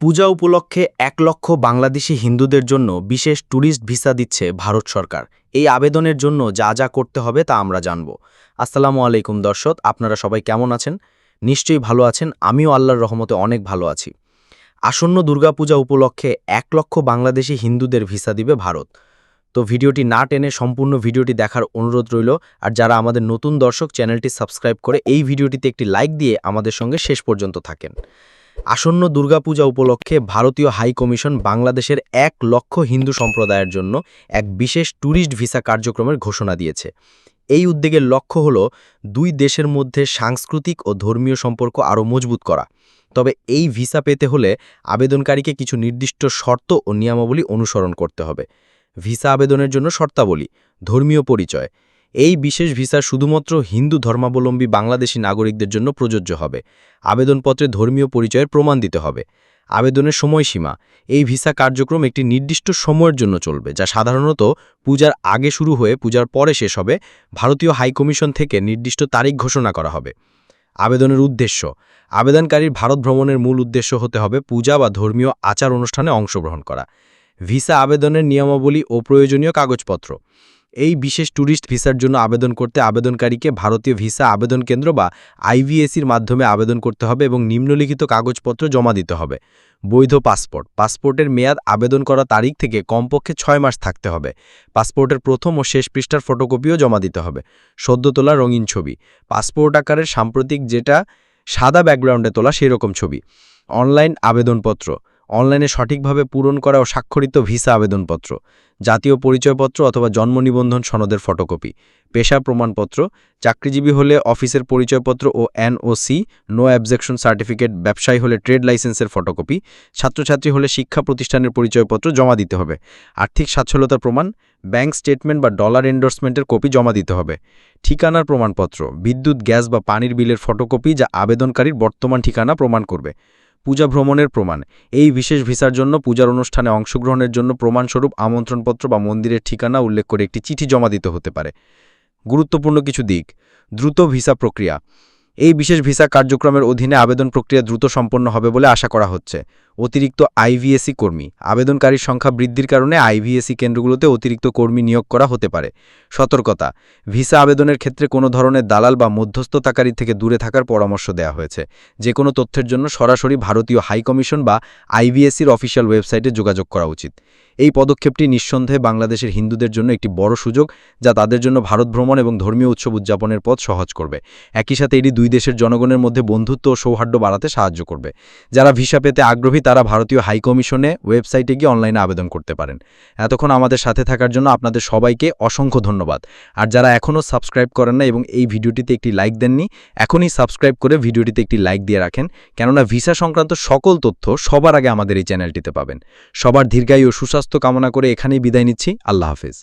পূজা উপলক্ষে এক লক্ষ বাংলাদেশি হিন্দুদের জন্য বিশেষ ট্যুরিস্ট ভিসা দিচ্ছে ভারত সরকার। এই আবেদনের জন্য যা যা করতে হবে তা আমরা জানব। আসসালামু আলাইকুম দর্শক, আপনারা সবাই কেমন আছেন? নিশ্চয়ই ভালো আছেন, আমিও আল্লাহর রহমতে অনেক ভালো আছি। আসন্ন দুর্গাপূজা উপলক্ষে এক লক্ষ বাংলাদেশি হিন্দুদের ভিসা দিবে ভারত। তো ভিডিওটি না টেনে সম্পূর্ণ ভিডিওটি দেখার অনুরোধ রইল, আর যারা আমাদের নতুন দর্শক, চ্যানেলটি সাবস্ক্রাইব করে এই ভিডিওটিতে একটি লাইক দিয়ে আমাদের সঙ্গে শেষ পর্যন্ত থাকেন। আসন্ন দুর্গাপূজা উপলক্ষে ভারতীয় হাই কমিশন বাংলাদেশের এক লক্ষ হিন্দু সম্প্রদায়ের জন্য এক বিশেষ ট্যুরিস্ট ভিসা কার্যক্রমের ঘোষণা দিয়েছে। এই উদ্যোগের লক্ষ্য হল দুই দেশের মধ্যে সাংস্কৃতিক ও ধর্মীয় সম্পর্ক আরও মজবুত করা। তবে এই ভিসা পেতে হলে আবেদনকারীকে কিছু নির্দিষ্ট শর্ত ও নিয়মাবলী অনুসরণ করতে হবে। ভিসা আবেদনের জন্য শর্তাবলী, ধর্মীয় পরিচয় এই বিশেষ ভিসা শুধুমাত্র হিন্দু ধর্মাবলম্বী বাংলাদেশি নাগরিকদের জন্য প্রযোজ্য হবে। আবেদনপত্রে ধর্মীয় পরিচয়ের প্রমাণ দিতে হবে। আবেদনের সময়সীমা। এই ভিসা কার্যক্রম একটি নির্দিষ্ট সময়ের জন্য চলবে, যা সাধারণত পূজার আগে শুরু হয়ে পূজার পরে শেষ হবে। ভারতীয় হাইকমিশন থেকে নির্দিষ্ট তারিখ ঘোষণা করা হবে। আবেদনের উদ্দেশ্য। আবেদনকারীর ভারত ভ্রমণের মূল উদ্দেশ্য হতে হবে পূজা বা ধর্মীয় আচার অনুষ্ঠানে অংশগ্রহণ করা। ভিসা আবেদনের নিয়মাবলী ও প্রয়োজনীয় কাগজপত্র। এই বিশেষ ট্যুরিস্ট ভিসার জন্য আবেদন করতে আবেদনকারীকে ভারতীয় ভিসা আবেদন কেন্দ্র বা আইভিএসির মাধ্যমে আবেদন করতে হবে এবং নিম্নলিখিত কাগজপত্র জমা দিতে হবে। বৈধ পাসপোর্ট। পাসপোর্টের মেয়াদ আবেদন করা তারিখ থেকে কমপক্ষে ছয় মাস থাকতে হবে। পাসপোর্টের প্রথম ও শেষ পৃষ্ঠার ফটোকপিও জমা দিতে হবে। সদ্য তোলা রঙিন ছবি। পাসপোর্ট আকারের সাম্প্রতিক যেটা সাদা ব্যাকগ্রাউন্ডে তোলা সেরকম ছবি। অনলাইন আবেদনপত্র। অনলাইনে সঠিকভাবে পূরণ করা ও স্বাক্ষরিত ভিসা আবেদনপত্র, জাতীয় পরিচয়পত্র অথবা জন্ম নিবন্ধন সনদের ফটোকপি, পেশা প্রমাণপত্র, চাকরিজীবী হলে অফিসের পরিচয়পত্র ও এনওসি নো অবজেকশন সার্টিফিকেট, ব্যবসায়ী হলে ট্রেড লাইসেন্সের ফটোকপি, ছাত্রছাত্রী হলে শিক্ষা প্রতিষ্ঠানের পরিচয়পত্র জমা দিতে হবে। আর্থিক সচ্ছলতার প্রমাণ, ব্যাংক স্টেটমেন্ট বা ডলার এন্ডোর্সমেন্টের কপি জমা দিতে হবে। ঠিকানার প্রমাণপত্র, বিদ্যুৎ, গ্যাস বা পানির বিলের ফটোকপি যা আবেদনকারীর বর্তমান ঠিকানা প্রমাণ করবে। পূজা ভ্রমণের প্রমাণ। এই বিশেষ ভিসার জন্য পূজার অনুষ্ঠানে অংশগ্রহণের জন্য প্রমাণস্বরূপ আমন্ত্রণপত্র বা মন্দিরের ঠিকানা উল্লেখ করে একটি চিঠি জমা দিতে হতে পারে। গুরুত্বপূর্ণ কিছু দিক। দ্রুত ভিসা প্রক্রিয়া। এই বিশেষ ভিসা কার্যক্রমের অধীনে আবেদন প্রক্রিয়া দ্রুত সম্পন্ন হবে বলে আশা করা হচ্ছে। অতিরিক্ত আইভিএসি কর্মী। আবেদনকারীর সংখ্যা বৃদ্ধির কারণে আইভিএসি কেন্দ্রগুলোতে অতিরিক্ত কর্মী নিয়োগ করা হতে পারে। সতর্কতা, ভিসা আবেদনের ক্ষেত্রে কোনো ধরনের দালাল বা মধ্যস্থতাকারী থেকে দূরে থাকার পরামর্শ দেওয়া হয়েছে। যে কোনো তথ্যের জন্য সরাসরি ভারতীয় হাইকমিশন বা আইভিএসির অফিসিয়াল ওয়েবসাইটে যোগাযোগ করা উচিত। এই পদক্ষেপটি নিঃসন্দেহে বাংলাদেশের হিন্দুদের জন্য একটি বড় সুযোগ, যা তাদের জন্য ভারত ভ্রমণ এবং ধর্মীয় উৎসব উদযাপনের পথ সহজ করবে। একই সাথে এটি দুই দেশের জনগণের মধ্যে বন্ধুত্ব ও সৌহার্দ্য বাড়াতে সাহায্য করবে। যারা ভিসা পেতে আগ্রহী তারা ভারতীয় হাইকমিশনে ওয়েবসাইটে গিয়ে অনলাইনে আবেদন করতে পারেন। এতক্ষণ আমাদের সাথে থাকার জন্য আপনাদের সবাইকে অসংখ্য ধন্যবাদ। আর যারা এখনও সাবস্ক্রাইব করেন না এবং এই ভিডিওটিতে একটি লাইক দেননি, এখনই সাবস্ক্রাইব করে ভিডিওটিতে একটি লাইক দিয়ে রাখেন। কেননা ভিসা সংক্রান্ত সকল তথ্য সবার আগে আমাদের এই চ্যানেলটিতে পাবেন। সবার দীর্ঘায়ু সুস্বাস্থ্য কামনা করে এখানেই বিদায় নিচ্ছি। আল্লাহ হাফেজ।